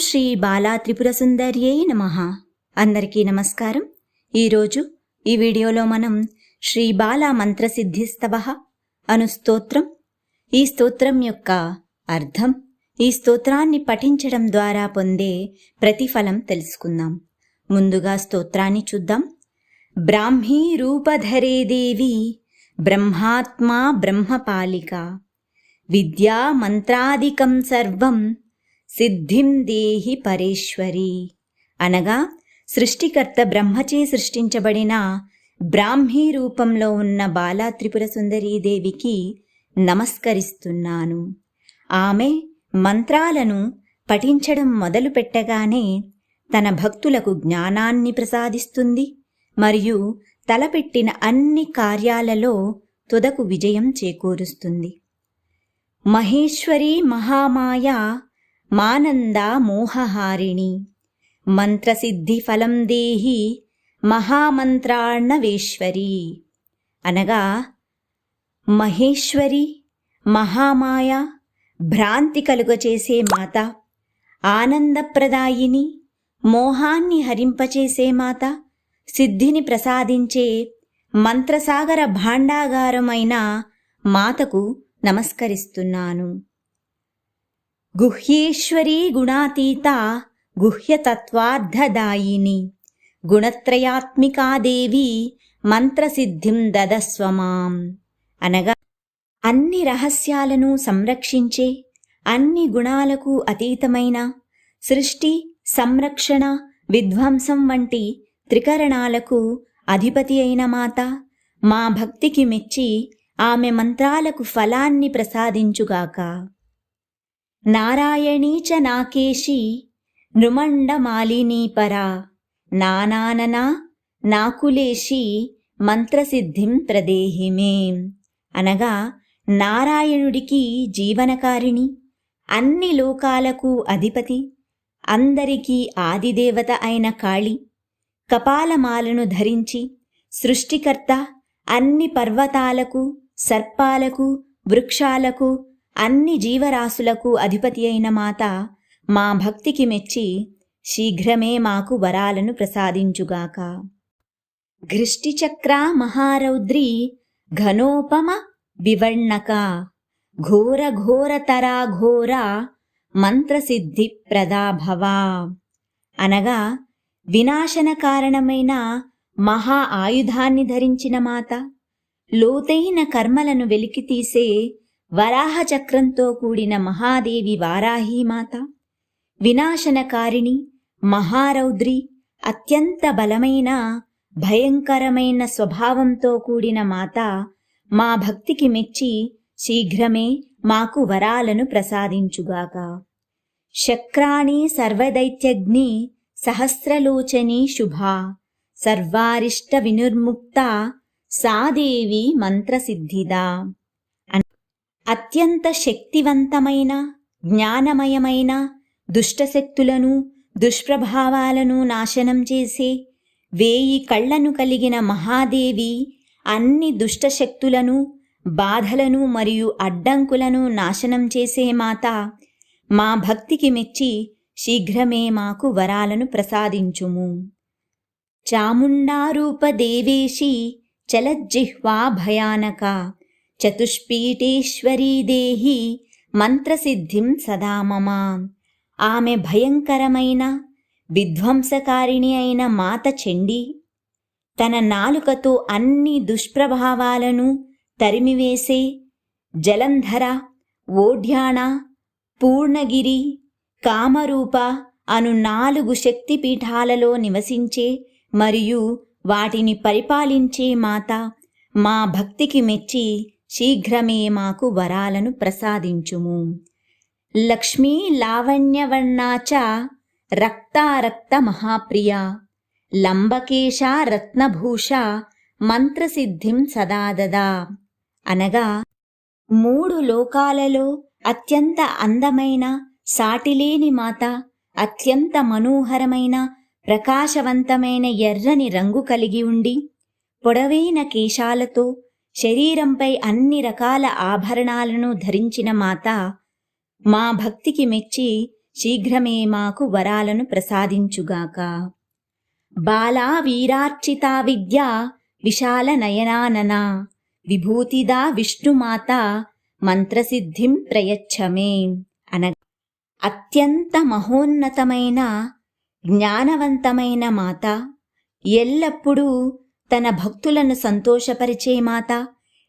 శ్రీ బాలా త్రిపుర సుందర్యే నమ. అందరికీ నమస్కారం. ఈరోజు ఈ వీడియోలో మనం శ్రీ బాలా మంత్రసిద్ధిస్తవ అను స్తోత్రం ఈ స్తోత్రం యొక్క అర్థం ఈ స్తోత్రాన్ని పఠించడం ద్వారా పొందే ప్రతిఫలం తెలుసుకుందాం. ముందుగా స్తోత్రాన్ని చూద్దాం. బ్రాహ్మీ రూపధరే దేవి బ్రహ్మాత్మా బ్రహ్మపాలిక. విద్యా మంత్రాదికం సర్వం సిద్ధిం దేహి పరేశ్వరి. అనగా సృష్టికర్త బ్రహ్మచే సృష్టించబడిన బ్రాహ్మీ రూపంలో ఉన్న బాలా త్రిపుర సుందరీదేవికి నమస్కరిస్తున్నాను. ఆమె మంత్రాలను పఠించడం మొదలు పెట్టగానే తన భక్తులకు జ్ఞానాన్ని ప్రసాదిస్తుంది మరియు తలపెట్టిన అన్ని కార్యాలలో తుదకు విజయం చేకూరుస్తుంది. మహేశ్వరి మహామాయ మానంద మోహహారిణి. మంత్రసిద్ధి ఫలం దేహి మహామంత్రాణవేశ్వరి అనగా మహేశ్వరి మహామాయ భ్రాంతి కలుగచేసే మాత ఆనందప్రదాయిని మోహాన్ని హరింపచేసే మాత సిద్ధిని ప్రసాదించే మంత్రసాగర భాండాగారమైన మాతకు నమస్కరిస్తున్నాను. గుహ్యేశ్వరీ గుణాతీత గుహ్యతత్వార్థదాయిని గుణత్రయాత్మికా దేవి మంత్రసిద్ధిం దదస్వమాం అనగా అన్ని రహస్యాలను సంరక్షించే అన్ని గుణాలకు అతీతమైన సృష్టి సంరక్షణ విధ్వంసం వంటి త్రికరణాలకు అధిపతి అయిన మాత మా భక్తికి మెచ్చి ఆమె మంత్రాలకు ఫలాన్ని ప్రసాదించుగాక. నారాయణీ చ నాకేశి నృమండమాలినీపరా నానాననా నాకులేశీ మంత్రసిద్ధిం ప్రదేహిమే అనగా నారాయణుడికి జీవనకారిణి అన్ని లోకాలకు అధిపతి అందరికీ ఆదిదేవత అయిన కాళి కపాలమాలను ధరించి సృష్టికర్త అన్ని పర్వతాలకు సర్పాలకు వృక్షాలకు అన్ని జీవరాశులకు అధిపతి అయిన మాత మా భక్తికి మెచ్చి శీఘ్రమే మాకు వరాలను ప్రసాదించుగాక. ఘృష్టిచక్రా మహారౌద్రి ఘనోపమ వివర్ణక. ఘోర ఘోరతరా ఘోర మంత్రసిద్ధి ప్రదాభవా అనగా వినాశన కారణమైన మహా ఆయుధాన్ని ధరించిన మాత లోతైన కర్మలను వెలికితీసే వరాహ చక్రంతో కూడిన మహాదేవి వారాహీమాత వినాశనకారిణి మహారౌద్రి అత్యంత బలమైన భయంకరమైన స్వభావంతో కూడిన మాత మా భక్తికి మెచ్చి శీఘ్రమే మాకు వరాలను ప్రసాదించుగాక. శక్రాణి సర్వదైత్యగ్ని సహస్రలోచని శుభా సర్వారిష్ట వినుర్ముక్త సాదేవి మంత్రసిద్ధిదా. అత్యంత శక్తివంతమైన జ్ఞానమయమైన దుష్టశక్తులను దుష్ప్రభావాలను నాశనం చేసే వేయి కళ్ళను కలిగిన మహాదేవి అన్ని దుష్టశక్తులను బాధలను మరియు అడ్డంకులను నాశనం చేసే మాత మా భక్తికి మెచ్చి శీఘ్రమే మాకు వరాలను ప్రసాదించుము. చాముండారూపదేవేశీ చలజ్జిహ్వా భయానక చతుష్పీఠేశ్వరీ దేహి మంత్రసిద్ధిం సదా మమ. ఆమె భయంకరమైన విధ్వంసకారిణి అయిన మాత చెండి తన నాలుకతో అన్ని దుష్ప్రభావాలను తరిమివేసే జలంధర ఓఢ్యాణ పూర్ణగిరి కామరూప అను నాలుగు శక్తిపీఠాలలో నివసించే మరియు వాటిని పరిపాలించే మాత మా భక్తికి మెచ్చి శీఘ్రమే మాకు వరాలను ప్రసాదించుము. లక్ష్మీ లావణ్యవర్ణాచ రక్తారక్త మహాప్రియ. లంబకేశ రత్నభూష మంత్రసిద్ధిం సదాదదా అనగా మూడు లోకాలలో అత్యంత అందమైన సాటిలేని మాత అత్యంత మనోహరమైన ప్రకాశవంతమైన ఎర్రని రంగు కలిగి ఉండి పొడవైన కేశాలతో శరీరంపై అన్ని రకాల ఆభరణాలను ధరించిన మాత మా భక్తికి మెచ్చి శీఘ్రమే మాకు వరాలను ప్రసాదించుగాక. బాలా వీరార్చితా విద్య విశాల నయనాననా విభూతిదా విష్ణుమాత మంత్రసిద్ధిం ప్రయచ్చమే అనగా అత్యంత మహోన్నతమైన జ్ఞానవంతమైన మాత ఎల్లప్పుడూ తన భక్తులను సంతోషపరిచే మాత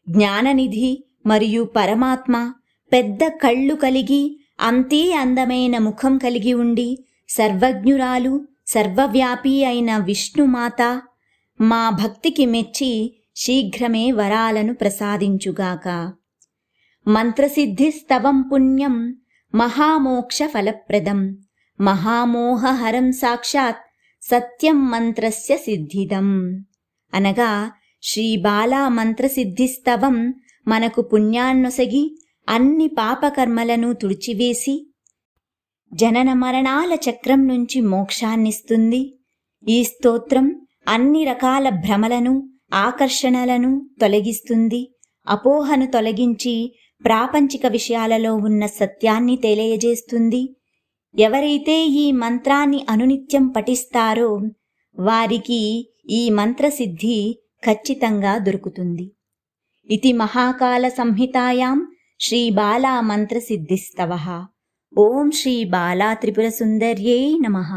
జ్ఞాననిధి మరియు పరమాత్మ పెద్ద కళ్ళు కలిగి అంతే అందమైన ముఖం కలిగి ఉండి సర్వజ్ఞురాలు సర్వవ్యాపి అయిన విష్ణుమాత మా భక్తికి మెచ్చి శీఘ్రమే వరాలను ప్రసాదించుగాక. మంత్రసిద్ధిస్తవం పుణ్యం మహామోక్ష ఫలప్రదం మహామోహహరం సాక్షాత్ సత్యం మంత్రస్య సిద్ధిదం. అనగా శ్రీ బాలా మంత్రసిద్ధిస్తవం మనకు పుణ్యాన్నొసగి అన్ని పాపకర్మలను తుడిచివేసి జనన మరణాల చక్రం నుంచి మోక్షాన్నిస్తుంది. ఈ స్తోత్రం అన్ని రకాల భ్రమలను ఆకర్షణలను తొలగిస్తుంది. అపోహను తొలగించి ప్రాపంచిక విషయాలలో ఉన్న సత్యాన్ని తెలియజేస్తుంది. ఎవరైతే ఈ మంత్రాన్ని అనునిత్యం పఠిస్తారో వారికి ఈ మంత్రసిద్ధి ఖచ్చితంగా దొరుకుతుంది. ఇది మహాకాల సంహితాయాం శ్రీ బాలా మంత్రసిద్ధిస్తవ. ఓం శ్రీ బాలా త్రిపుర సుందర్యై నమః.